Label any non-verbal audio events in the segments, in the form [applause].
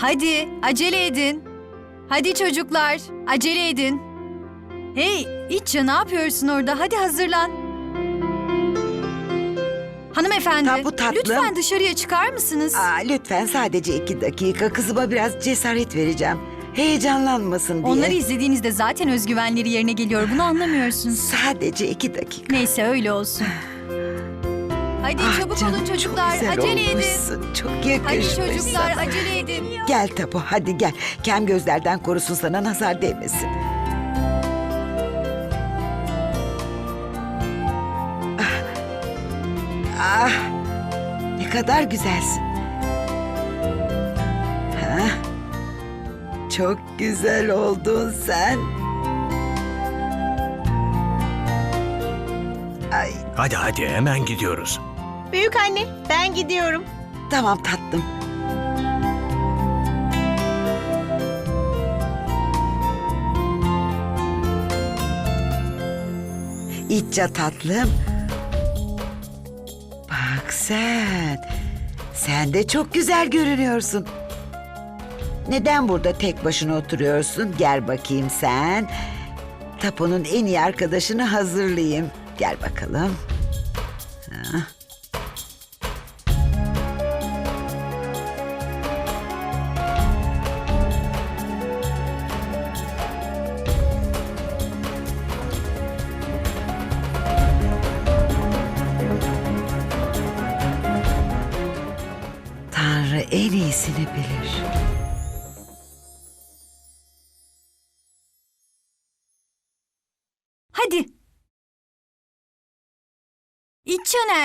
Hadi acele edin. Hadi çocuklar acele edin. Hey İtça ne yapıyorsun orada? Hadi hazırlan. Hanımefendi tatlım. lütfen dışarıya çıkar mısınız? Aa, lütfen sadece iki dakika kızıma biraz cesaret vereceğim. Heyecanlanmasın diye. Onları izlediğinizde zaten özgüvenleri yerine geliyor. Bunu anlamıyorsun. Sadece iki dakika. Neyse öyle olsun. [laughs] Hadi Ah çabuk canım, olun çok çocuklar. güzel Acele edin. Çok Hadi yakışmışsın. çocuklar acele edin. Gel Tapu hadi gel. Kem gözlerden korusun sana nazar değmesin. Ah. ah, ne kadar güzelsin. Ha? Çok güzel oldun sen. Ay, Hadi hadi hemen gidiyoruz. Büyük anne, ben gidiyorum. tamam tatlım. İtça tatlım. Bak sen. Sen de çok güzel görünüyorsun. Neden burada tek başına oturuyorsun? Gel bakayım sen. Tapu'nun en iyi arkadaşını hazırlayayım. Gel bakalım. Ha.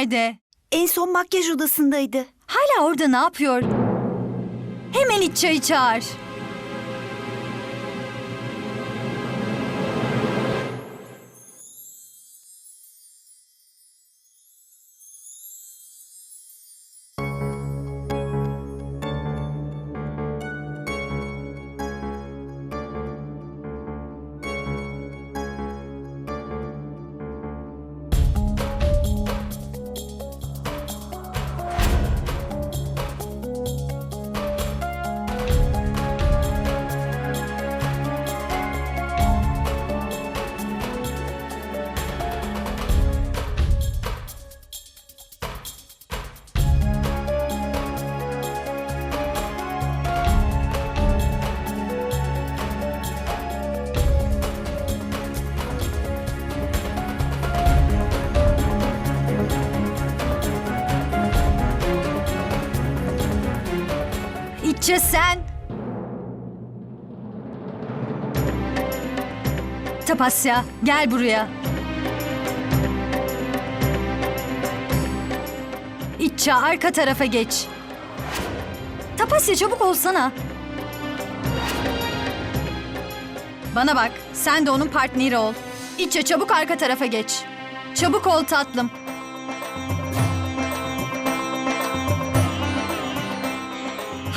Nerede? En son makyaj odasındaydı. Hala orada ne yapıyor? Hemen İtça'yı çağır. İtça sen. Tapasya gel buraya. İtça arka tarafa geç. Tapasya çabuk olsana. Bana bak sen de onun partneri ol. İtça çabuk arka tarafa geç. Çabuk ol tatlım.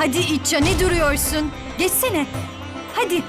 Hadi İtça ne duruyorsun? Geçsene. Hadi.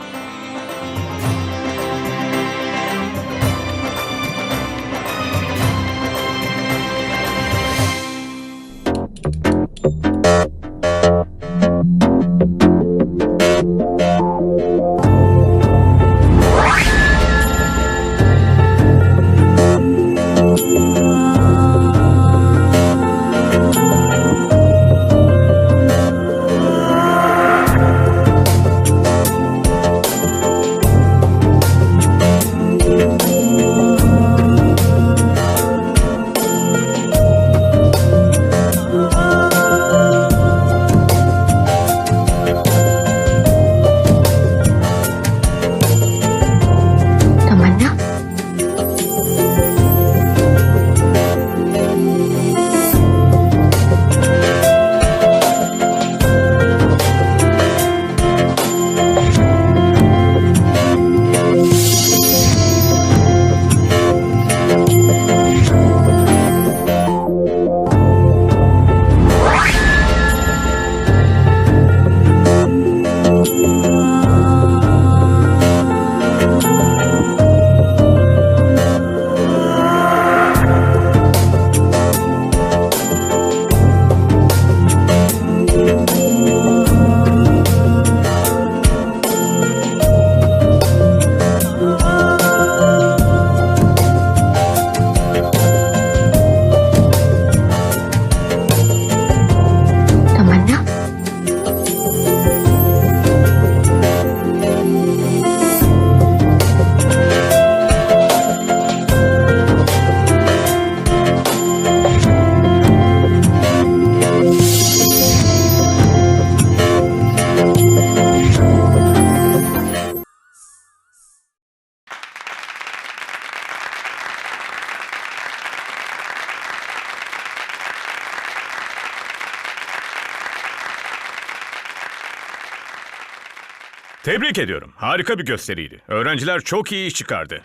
Tebrik ediyorum. Harika bir gösteriydi. Öğrenciler çok iyi iş çıkardı.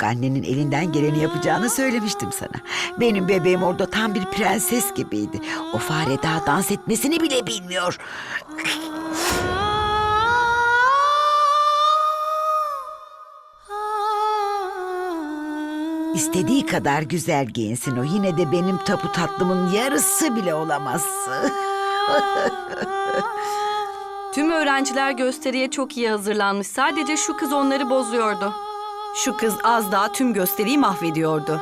Büyük annenin elinden geleni yapacağını söylemiştim sana. Benim bebeğim orada tam bir prenses gibiydi. O fare daha dans etmesini bile bilmiyor. İstediği kadar güzel giyinsin o. Yine de benim tapu tatlımın yarısı bile olamaz. Tüm öğrenciler gösteriye çok iyi hazırlanmış. Sadece şu kız onları bozuyordu. Şu kız az daha tüm gösteriyi mahvediyordu.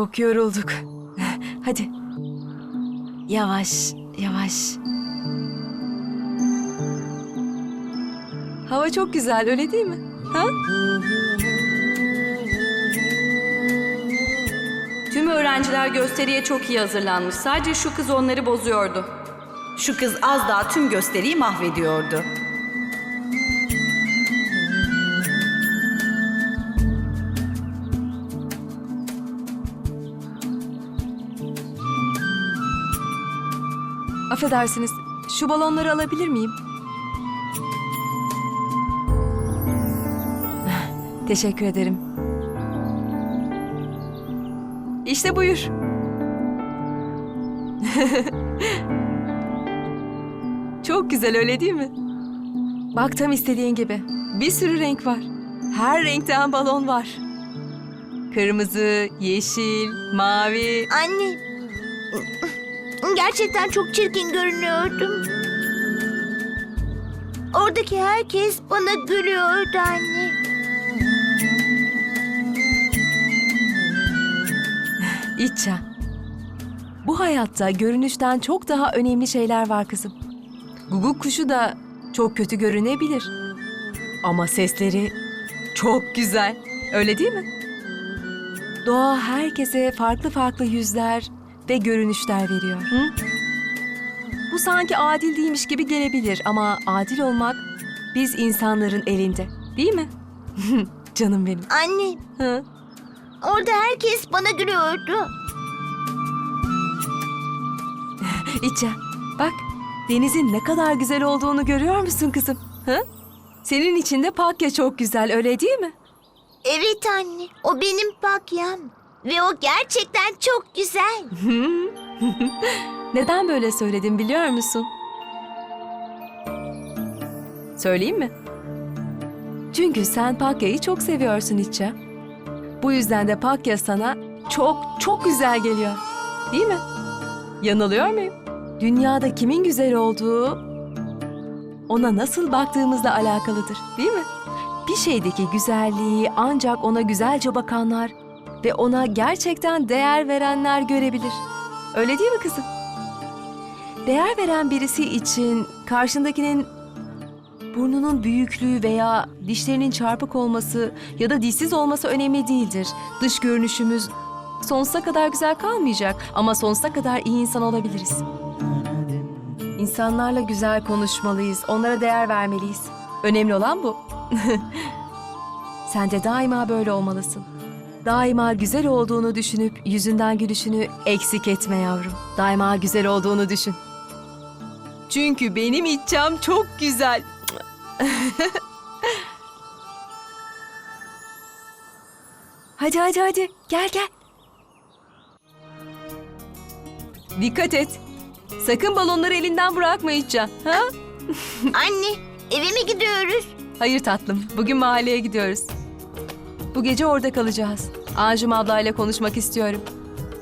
Çok yorulduk. Hadi. Yavaş, yavaş. Hava çok güzel öyle değil mi? Ha? Tüm öğrenciler gösteriye çok iyi hazırlanmış. Sadece şu kız onları bozuyordu. Şu kız az daha tüm gösteriyi mahvediyordu. Affedersiniz. Şu balonları alabilir miyim? [laughs] Teşekkür ederim. İşte buyur. [laughs] Çok güzel öyle değil mi? Bak tam istediğin gibi. Bir sürü renk var. Her renkten balon var. Kırmızı, yeşil, mavi. Anne. Gerçekten çok çirkin görünüyordum. Oradaki herkes bana gülüyordu anne. İtça. Bu hayatta görünüşten çok daha önemli şeyler var kızım. Guguk kuşu da çok kötü görünebilir. Ama sesleri çok güzel. Öyle değil mi? Doğa herkese farklı farklı yüzler ve görünüşler veriyor. Hı? Bu sanki adil değilmiş gibi gelebilir ama adil olmak biz insanların elinde. Değil mi? [laughs] Canım benim. Anne, Hı? orada herkes bana gülüyordu. [laughs] İçe, bak denizin ne kadar güzel olduğunu görüyor musun kızım? Hı? Senin için de Pakya çok güzel öyle değil mi? Evet anne, o benim pakyam. Ve o gerçekten çok güzel. [laughs] Neden böyle söyledim biliyor musun? Söyleyeyim mi? Çünkü sen Pakya'yı çok seviyorsun İçe. Bu yüzden de Pakya sana çok çok güzel geliyor. Değil mi? Yanılıyor muyum? Dünyada kimin güzel olduğu ona nasıl baktığımızla alakalıdır, değil mi? Bir şeydeki güzelliği ancak ona güzelce bakanlar ve ona gerçekten değer verenler görebilir. Öyle değil mi kızım? Değer veren birisi için karşındakinin Burnunun büyüklüğü veya dişlerinin çarpık olması ya da dişsiz olması önemli değildir. Dış görünüşümüz sonsuza kadar güzel kalmayacak ama sonsuza kadar iyi insan olabiliriz. İnsanlarla güzel konuşmalıyız, onlara değer vermeliyiz. Önemli olan bu. [laughs] Sen de daima böyle olmalısın. Daima güzel olduğunu düşünüp yüzünden gülüşünü eksik etme yavrum. Daima güzel olduğunu düşün. Çünkü benim içeceğim çok güzel. [laughs] hadi hadi hadi gel gel. Dikkat et. Sakın balonları elinden bırakma İtcan. Ha? Anne, eve mi gidiyoruz? Hayır tatlım. Bugün mahalleye gidiyoruz. Bu gece orada kalacağız. Anjum ablayla konuşmak istiyorum.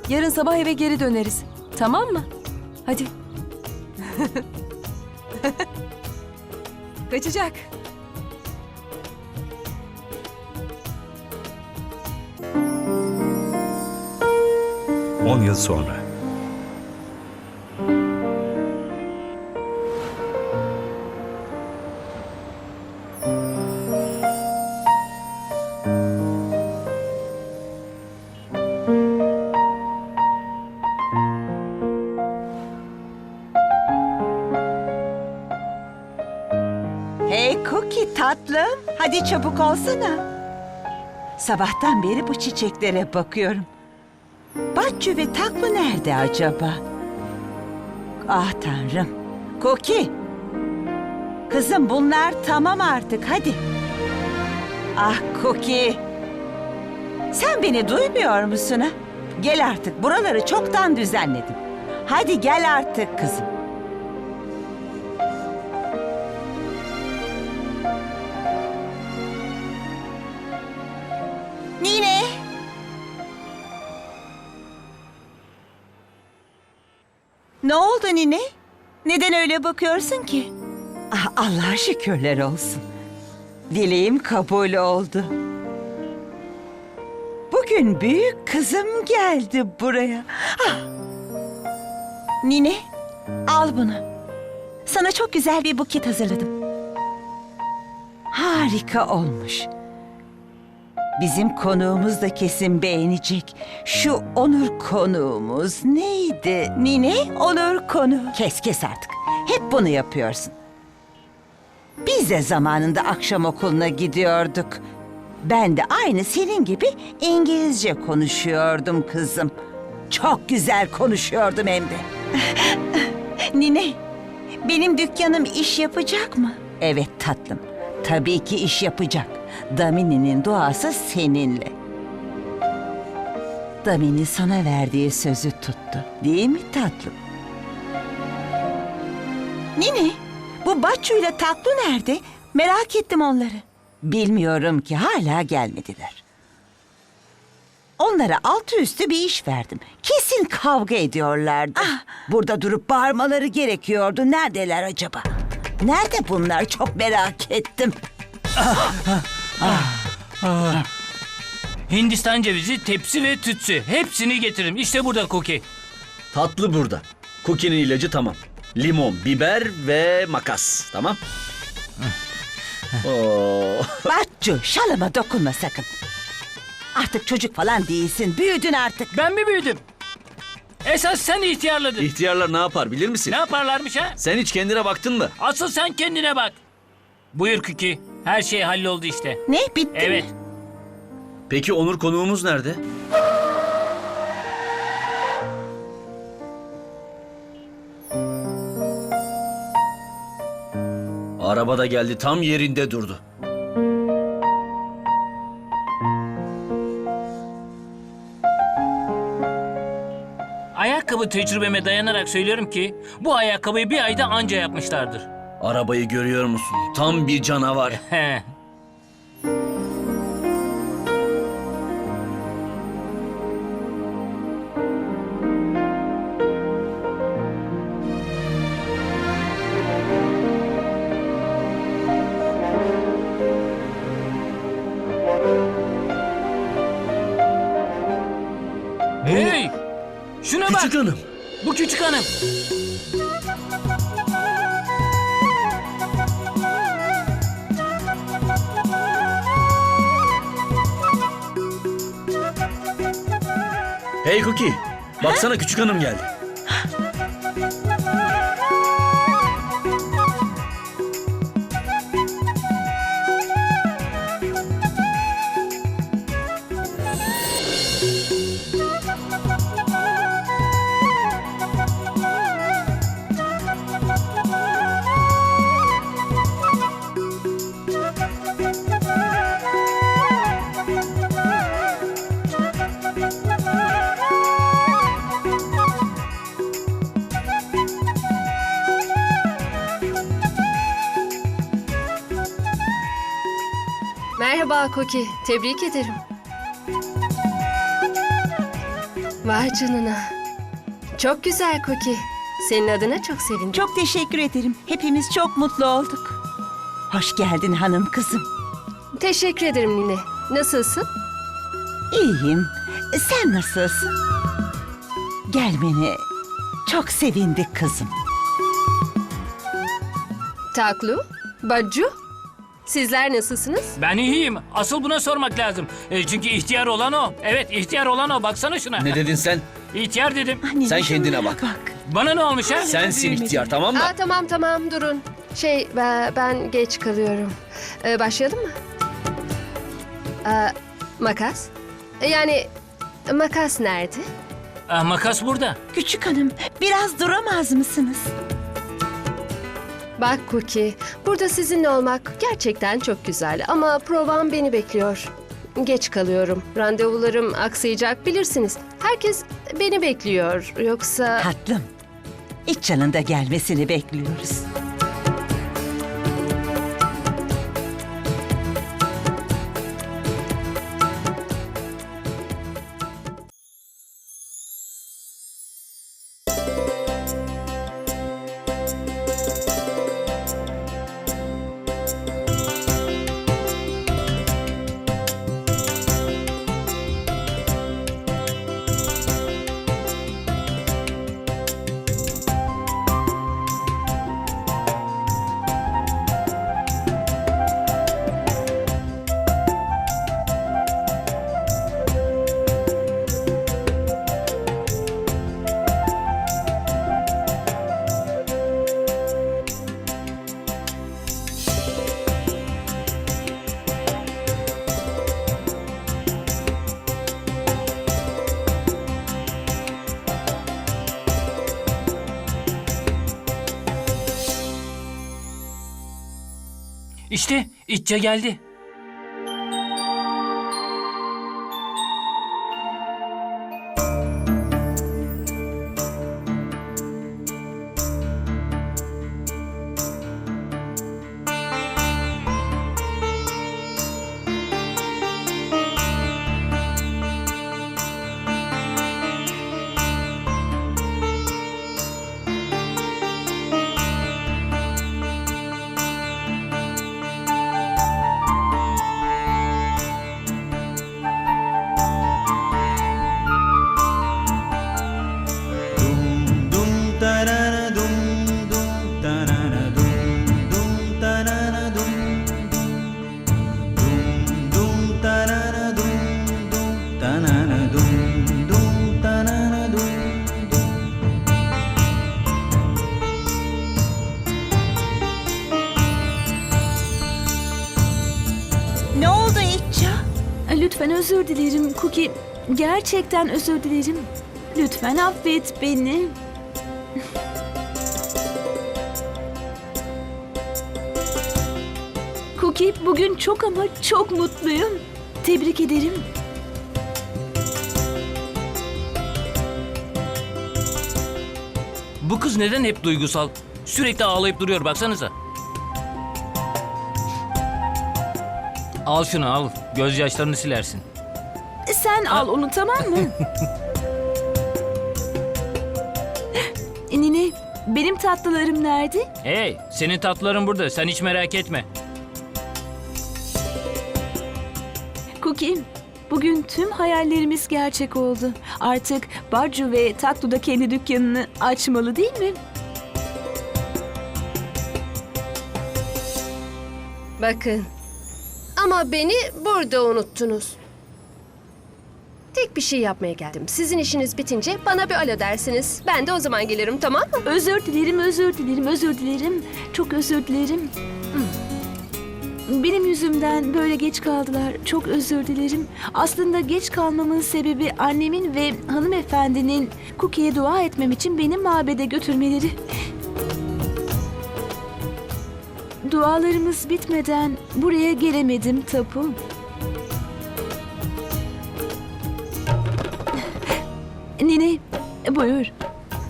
Yarın sabah eve geri döneriz. Tamam mı? Hadi. [laughs] Kaçacak. On yıl sonra. Tatlım, hadi çabuk olsana. Sabahtan beri bu çiçeklere bakıyorum. Batçu ve Taklı nerede acaba? Ah tanrım. Cookie. Kızım bunlar tamam artık hadi. Ah Cookie. Sen beni duymuyor musun ha? Gel artık buraları çoktan düzenledim. Hadi gel artık kızım. Oldu Nine? Neden öyle bakıyorsun ki? Ah, Allah'a şükürler olsun. Dileğim kabul oldu. Bugün büyük kızım geldi buraya. Ah. Nine, al bunu. Sana çok güzel bir buket hazırladım. Harika olmuş. Bizim konuğumuz da kesin beğenecek. Şu Onur konuğumuz neydi? Nine Onur konu. Kes kes artık. Hep bunu yapıyorsun. Biz de zamanında akşam okuluna gidiyorduk. Ben de aynı senin gibi İngilizce konuşuyordum kızım. Çok güzel konuşuyordum hem de. [laughs] Nine, benim dükkanım iş yapacak mı? Evet tatlım. Tabii ki iş yapacak. Damini'nin duası seninle. Damini sana verdiği sözü tuttu. Değil mi tatlım? Nine, bu Batçu ile Tatlı nerede? Merak ettim onları. Bilmiyorum ki hala gelmediler. Onlara altı üstü bir iş verdim. Kesin kavga ediyorlardı. Burada durup bağırmaları gerekiyordu. Neredeler acaba? Nerede bunlar? Çok merak ettim. Hindistan cevizi, tepsi ve tütsü. Hepsini getiririm. İşte burada Cookie. Tatlı burada. Cookie'nin ilacı tamam. Limon, biber ve makas. Tamam? Oo. [laughs] Batçu, şalıma dokunma sakın. Artık çocuk falan değilsin. Büyüdün artık. Ben mi büyüdüm? Esas sen ihtiyarladın. İhtiyarlar ne yapar bilir misin? Ne yaparlarmış ha? Sen hiç kendine baktın mı? Asıl sen kendine bak. Buyur Cookie. Her şey halloldu işte. Ne? Bitti Evet. mi? Peki Onur konuğumuz nerede? Arabada geldi tam yerinde durdu. Ayakkabı tecrübeme dayanarak söylüyorum ki bu ayakkabıyı bir ayda anca yapmışlardır. Arabayı görüyor musun? Tam bir canavar. [laughs] He. Hey! Şuna bak. Küçük hanım. Bu küçük hanım. Hey Cookie. Baksana küçük hanım geldi. Koki, tebrik ederim. Vay canına. Çok güzel Koki. Senin adına çok sevindim. Çok teşekkür ederim. Hepimiz çok mutlu olduk. Hoş geldin hanım kızım. Teşekkür ederim Nine. Nasılsın? İyiyim. Sen nasılsın? Gelmeni çok sevindik kızım. Taklu, Baccu. Sizler nasılsınız? Ben iyiyim. Asıl buna sormak lazım. E, çünkü ihtiyar olan o. Evet ihtiyar olan o. Baksana şuna. Ne dedin sen? İhtiyar dedim. Sen kendine bak. Bana ne olmuş ha? Sensin ihtiyar tamam mı? Aa, tamam tamam durun. Şey ben, ben geç kalıyorum. Ee, başlayalım mı? Aa, makas? Yani makas nerede? Ah, makas burada. Küçük hanım biraz duramaz mısınız? Bak Cookie, burada sizinle olmak gerçekten çok güzel ama provam beni bekliyor. Geç kalıyorum. Randevularım aksayacak bilirsiniz. Herkes beni bekliyor. Yoksa... Tatlım. İç canında gelmesini bekliyoruz. İşte İtçe geldi. Özür dilerim Cookie. Gerçekten özür dilerim. Lütfen affet beni. [laughs] Cookie bugün çok ama çok mutluyum. Tebrik ederim. Bu kız neden hep duygusal? Sürekli ağlayıp duruyor baksanıza. Al şunu al. Gözyaşlarını silersin. Sen al onu tamam mı? Nine, benim tatlılarım nerede? Hey, senin tatlıların burada. Sen hiç merak etme. Cookie, bugün tüm hayallerimiz gerçek oldu. Artık Barcu ve Taktu da kendi dükkanını açmalı değil mi? Bakın. Ama beni burada unuttunuz. Tek bir şey yapmaya geldim. Sizin işiniz bitince bana bir alo dersiniz. Ben de o zaman gelirim tamam mı? Özür dilerim, özür dilerim, özür dilerim. Çok özür dilerim. Benim yüzümden böyle geç kaldılar. Çok özür dilerim. Aslında geç kalmamın sebebi annemin ve hanımefendinin Cookie'ye dua etmem için beni mabede götürmeleri. Dualarımız bitmeden buraya gelemedim Tapu. Buyur.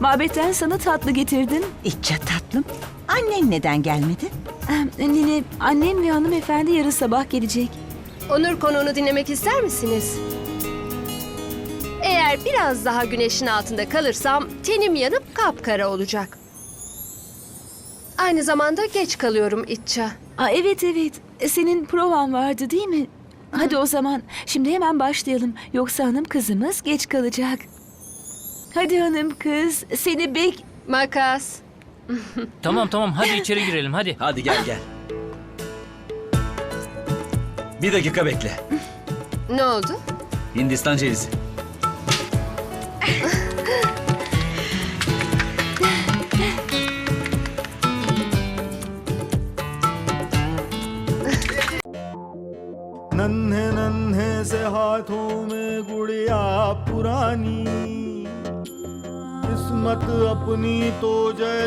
Mabetten sana tatlı getirdim. İtça tatlım. Annen neden gelmedi? Ah, Nine, annem ve hanımefendi yarın sabah gelecek. Onur konuğunu dinlemek ister misiniz? Eğer biraz daha güneşin altında kalırsam tenim yanıp kapkara olacak. Aynı zamanda geç kalıyorum İtça. Aa, evet evet, senin provan vardı değil mi? Hadi o zaman şimdi hemen başlayalım. Yoksa hanım kızımız geç kalacak. Hadi hanım kız, seni bek... Makas. Tamam tamam hadi içeri girelim hadi. Hadi gel gel. Bir dakika bekle. Ne oldu? Hindistan cevizi. नन्हे नन्हे से हाथों में गुड़िया पुरानी किस्मत अपनी तो जैसे